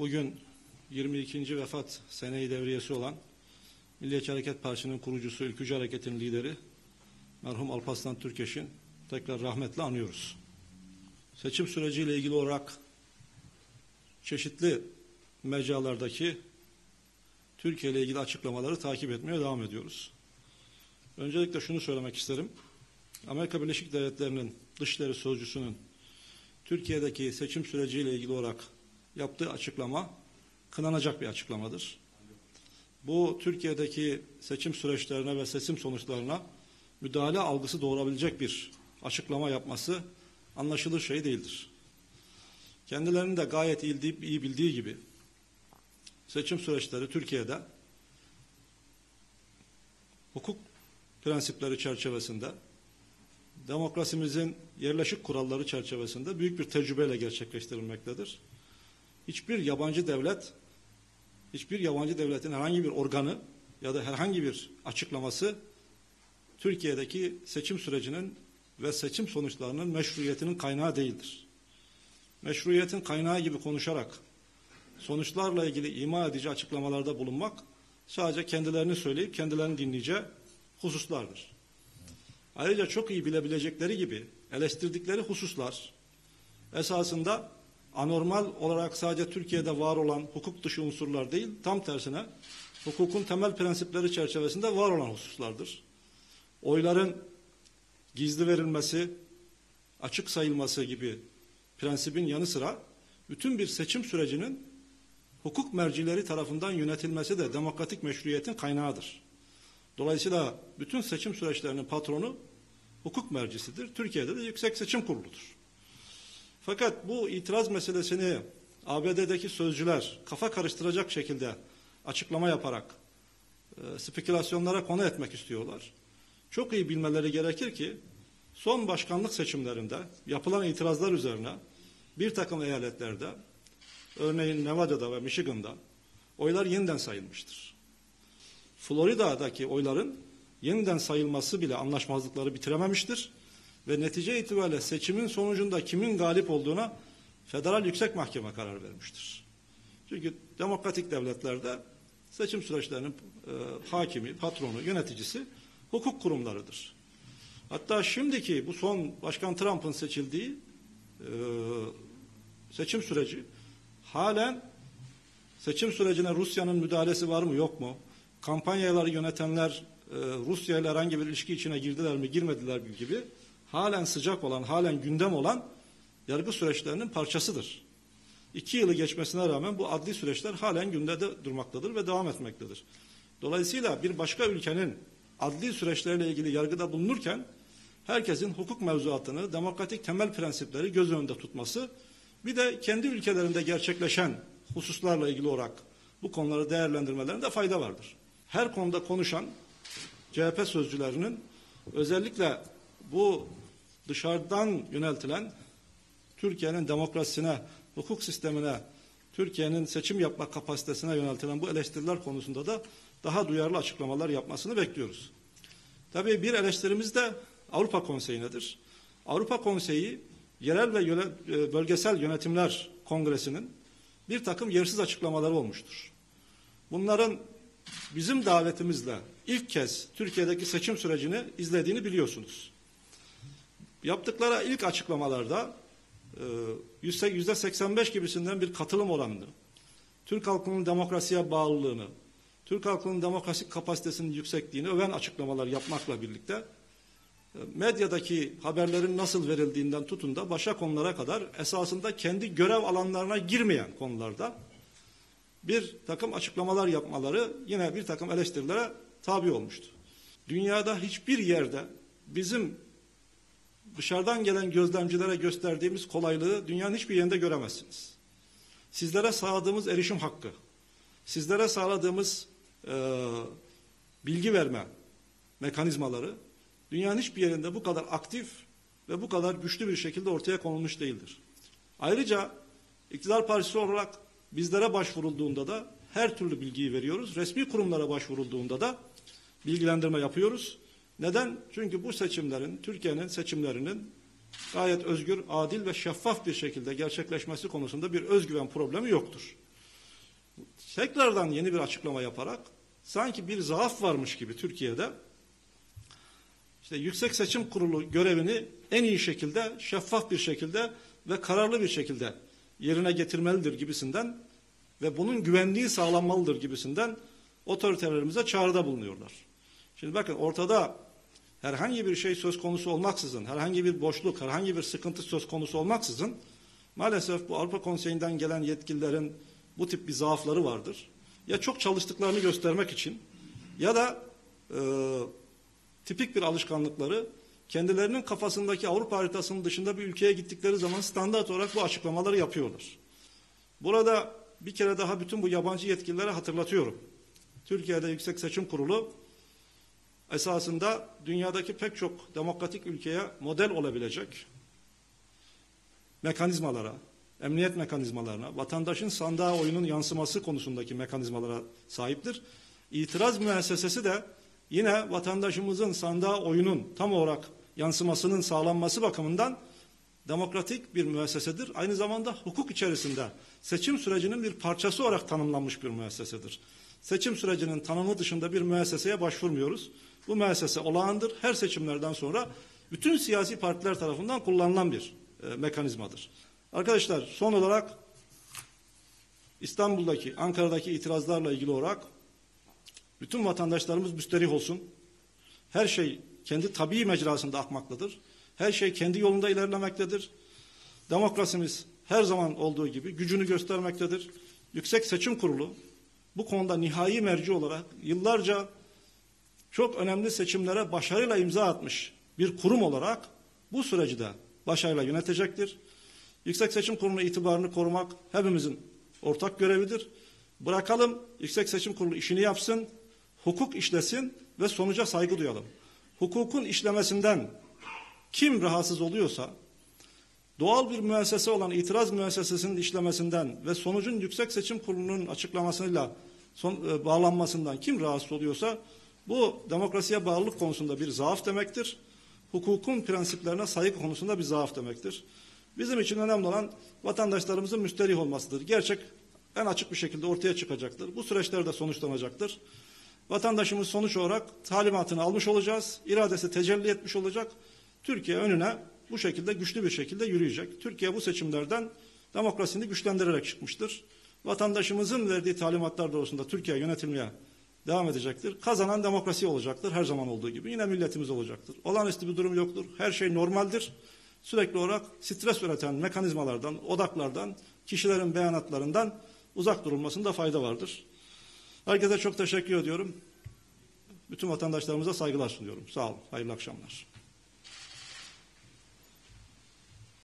bugün 22. vefat seneyi devriyesi olan Milliyetçi Hareket Partisi'nin kurucusu, ülkücü hareketin lideri merhum Alparslan Türkeş'in tekrar rahmetle anıyoruz. Seçim süreciyle ilgili olarak çeşitli mecralardaki Türkiye ile ilgili açıklamaları takip etmeye devam ediyoruz. Öncelikle şunu söylemek isterim. Amerika Birleşik Devletleri'nin dışişleri sözcüsünün Türkiye'deki seçim süreciyle ilgili olarak yaptığı açıklama kınanacak bir açıklamadır. Bu Türkiye'deki seçim süreçlerine ve seçim sonuçlarına müdahale algısı doğurabilecek bir açıklama yapması anlaşılır şey değildir. Kendilerinin de gayet iyi, bildiği gibi seçim süreçleri Türkiye'de hukuk prensipleri çerçevesinde demokrasimizin yerleşik kuralları çerçevesinde büyük bir tecrübeyle gerçekleştirilmektedir. Hiçbir yabancı devlet, hiçbir yabancı devletin herhangi bir organı ya da herhangi bir açıklaması Türkiye'deki seçim sürecinin ve seçim sonuçlarının meşruiyetinin kaynağı değildir. Meşruiyetin kaynağı gibi konuşarak sonuçlarla ilgili ima edici açıklamalarda bulunmak sadece kendilerini söyleyip kendilerini dinleyeceği hususlardır. Ayrıca çok iyi bilebilecekleri gibi eleştirdikleri hususlar esasında anormal olarak sadece Türkiye'de var olan hukuk dışı unsurlar değil, tam tersine hukukun temel prensipleri çerçevesinde var olan hususlardır. Oyların gizli verilmesi, açık sayılması gibi prensibin yanı sıra bütün bir seçim sürecinin hukuk mercileri tarafından yönetilmesi de demokratik meşruiyetin kaynağıdır. Dolayısıyla bütün seçim süreçlerinin patronu hukuk mercisidir. Türkiye'de de Yüksek Seçim Kurulu'dur. Fakat bu itiraz meselesini ABD'deki sözcüler kafa karıştıracak şekilde açıklama yaparak e, spekülasyonlara konu etmek istiyorlar. Çok iyi bilmeleri gerekir ki son başkanlık seçimlerinde yapılan itirazlar üzerine bir takım eyaletlerde örneğin Nevada'da ve Michigan'da oylar yeniden sayılmıştır. Florida'daki oyların yeniden sayılması bile anlaşmazlıkları bitirememiştir ve netice itibariyle seçimin sonucunda kimin galip olduğuna Federal Yüksek Mahkeme karar vermiştir. Çünkü demokratik devletlerde seçim süreçlerinin e, hakimi, patronu, yöneticisi hukuk kurumlarıdır. Hatta şimdiki bu son Başkan Trump'ın seçildiği e, seçim süreci halen seçim sürecine Rusya'nın müdahalesi var mı yok mu? Kampanyaları yönetenler e, Rusya ile herhangi bir ilişki içine girdiler mi girmediler mi gibi halen sıcak olan, halen gündem olan yargı süreçlerinin parçasıdır. İki yılı geçmesine rağmen bu adli süreçler halen gündemde durmaktadır ve devam etmektedir. Dolayısıyla bir başka ülkenin adli süreçlerle ilgili yargıda bulunurken herkesin hukuk mevzuatını, demokratik temel prensipleri göz önünde tutması, bir de kendi ülkelerinde gerçekleşen hususlarla ilgili olarak bu konuları değerlendirmelerinde fayda vardır. Her konuda konuşan CHP sözcülerinin özellikle bu dışarıdan yöneltilen Türkiye'nin demokrasisine, hukuk sistemine, Türkiye'nin seçim yapma kapasitesine yöneltilen bu eleştiriler konusunda da daha duyarlı açıklamalar yapmasını bekliyoruz. Tabii bir eleştirimiz de Avrupa Konseyi'nedir. Avrupa Konseyi yerel ve yöne, e, bölgesel yönetimler kongresinin bir takım yersiz açıklamaları olmuştur. Bunların bizim davetimizle ilk kez Türkiye'deki seçim sürecini izlediğini biliyorsunuz. Yaptıkları ilk açıklamalarda e, yüzde 85 gibisinden bir katılım oranını, Türk halkının demokrasiye bağlılığını, Türk halkının demokrasik kapasitesinin yüksekliğini öven açıklamalar yapmakla birlikte e, medyadaki haberlerin nasıl verildiğinden tutun da başka konulara kadar esasında kendi görev alanlarına girmeyen konularda bir takım açıklamalar yapmaları yine bir takım eleştirilere tabi olmuştu. Dünyada hiçbir yerde bizim dışarıdan gelen gözlemcilere gösterdiğimiz kolaylığı dünyanın hiçbir yerinde göremezsiniz. Sizlere sağladığımız erişim hakkı, sizlere sağladığımız e, bilgi verme mekanizmaları dünyanın hiçbir yerinde bu kadar aktif ve bu kadar güçlü bir şekilde ortaya konulmuş değildir. Ayrıca iktidar partisi olarak bizlere başvurulduğunda da her türlü bilgiyi veriyoruz. Resmi kurumlara başvurulduğunda da bilgilendirme yapıyoruz. Neden? Çünkü bu seçimlerin, Türkiye'nin seçimlerinin gayet özgür, adil ve şeffaf bir şekilde gerçekleşmesi konusunda bir özgüven problemi yoktur. tekrardan yeni bir açıklama yaparak sanki bir zaaf varmış gibi Türkiye'de işte Yüksek Seçim Kurulu görevini en iyi şekilde, şeffaf bir şekilde ve kararlı bir şekilde yerine getirmelidir gibisinden ve bunun güvenliği sağlanmalıdır gibisinden otoritelerimize çağrıda bulunuyorlar. Şimdi bakın ortada herhangi bir şey söz konusu olmaksızın, herhangi bir boşluk, herhangi bir sıkıntı söz konusu olmaksızın maalesef bu Avrupa Konseyi'nden gelen yetkililerin bu tip bir zaafları vardır. Ya çok çalıştıklarını göstermek için ya da e, tipik bir alışkanlıkları kendilerinin kafasındaki Avrupa haritasının dışında bir ülkeye gittikleri zaman standart olarak bu açıklamaları yapıyorlar. Burada bir kere daha bütün bu yabancı yetkililere hatırlatıyorum. Türkiye'de Yüksek Seçim Kurulu esasında dünyadaki pek çok demokratik ülkeye model olabilecek mekanizmalara, emniyet mekanizmalarına, vatandaşın sandığa oyunun yansıması konusundaki mekanizmalara sahiptir. İtiraz müessesesi de yine vatandaşımızın sandığa oyunun tam olarak yansımasının sağlanması bakımından demokratik bir müessesedir. Aynı zamanda hukuk içerisinde seçim sürecinin bir parçası olarak tanımlanmış bir müessesedir. Seçim sürecinin tanımı dışında bir müesseseye başvurmuyoruz. Bu müessese olağandır. Her seçimlerden sonra bütün siyasi partiler tarafından kullanılan bir e, mekanizmadır. Arkadaşlar son olarak İstanbul'daki, Ankara'daki itirazlarla ilgili olarak bütün vatandaşlarımız müsterih olsun. Her şey kendi tabii mecrasında akmaktadır. Her şey kendi yolunda ilerlemektedir. Demokrasimiz her zaman olduğu gibi gücünü göstermektedir. Yüksek Seçim Kurulu bu konuda nihai merci olarak yıllarca çok önemli seçimlere başarıyla imza atmış bir kurum olarak bu süreci de başarıyla yönetecektir. Yüksek Seçim Kurulu'nun itibarını korumak hepimizin ortak görevidir. Bırakalım Yüksek Seçim Kurulu işini yapsın, hukuk işlesin ve sonuca saygı duyalım. Hukukun işlemesinden kim rahatsız oluyorsa, doğal bir müessese olan itiraz müessesesinin işlemesinden ve sonucun Yüksek Seçim Kurulu'nun açıklamasıyla son, e, bağlanmasından kim rahatsız oluyorsa, bu demokrasiye bağlılık konusunda bir zaaf demektir. Hukukun prensiplerine saygı konusunda bir zaaf demektir. Bizim için önemli olan vatandaşlarımızın müsterih olmasıdır. Gerçek en açık bir şekilde ortaya çıkacaktır. Bu süreçler de sonuçlanacaktır. Vatandaşımız sonuç olarak talimatını almış olacağız. İradesi tecelli etmiş olacak. Türkiye önüne bu şekilde güçlü bir şekilde yürüyecek. Türkiye bu seçimlerden demokrasini güçlendirerek çıkmıştır. Vatandaşımızın verdiği talimatlar doğrusunda Türkiye yönetilmeye devam edecektir. Kazanan demokrasi olacaktır her zaman olduğu gibi. Yine milletimiz olacaktır. Olağanüstü bir durum yoktur. Her şey normaldir. Sürekli olarak stres üreten mekanizmalardan, odaklardan, kişilerin beyanatlarından uzak durulmasında fayda vardır. Herkese çok teşekkür ediyorum. Bütün vatandaşlarımıza saygılar sunuyorum. Sağ olun. Hayırlı akşamlar.